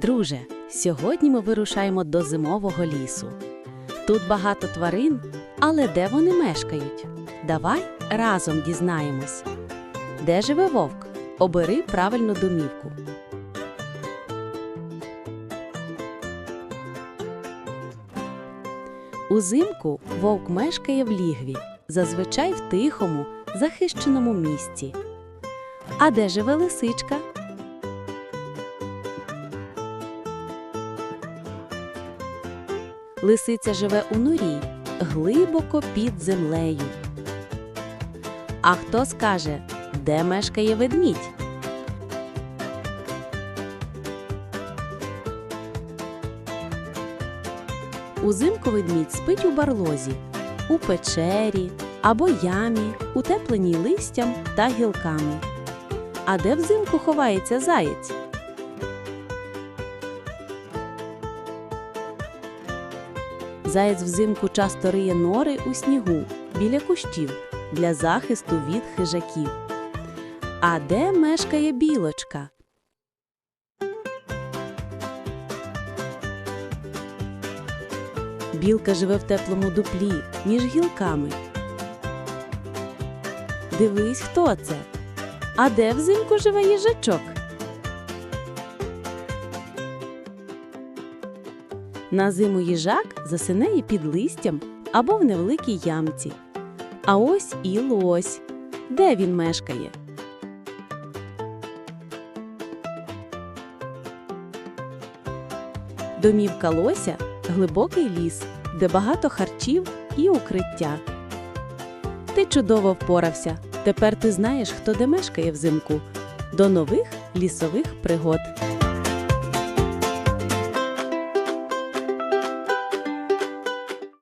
Друже, сьогодні ми вирушаємо до зимового лісу. Тут багато тварин, але де вони мешкають? Давай разом дізнаємось. Де живе вовк? Обери правильну домівку. Узимку вовк мешкає в лігві, зазвичай в тихому, захищеному місці. А де живе лисичка? Лисиця живе у норі, глибоко під землею. А хто скаже, де мешкає ведмідь? Узимку ведмідь спить у барлозі, у печері або ямі, утепленій листям та гілками. А де взимку ховається заєць? Заєць взимку часто риє нори у снігу біля кущів для захисту від хижаків. А де мешкає білочка? Білка живе в теплому дуплі між гілками. Дивись, хто це? А де взимку живе їжачок? На зиму їжак засинає під листям або в невеликій ямці. А ось і лось. Де він мешкає? Домівка лося глибокий ліс, де багато харчів і укриття. Ти чудово впорався. Тепер ти знаєш, хто де мешкає взимку. До нових лісових пригод.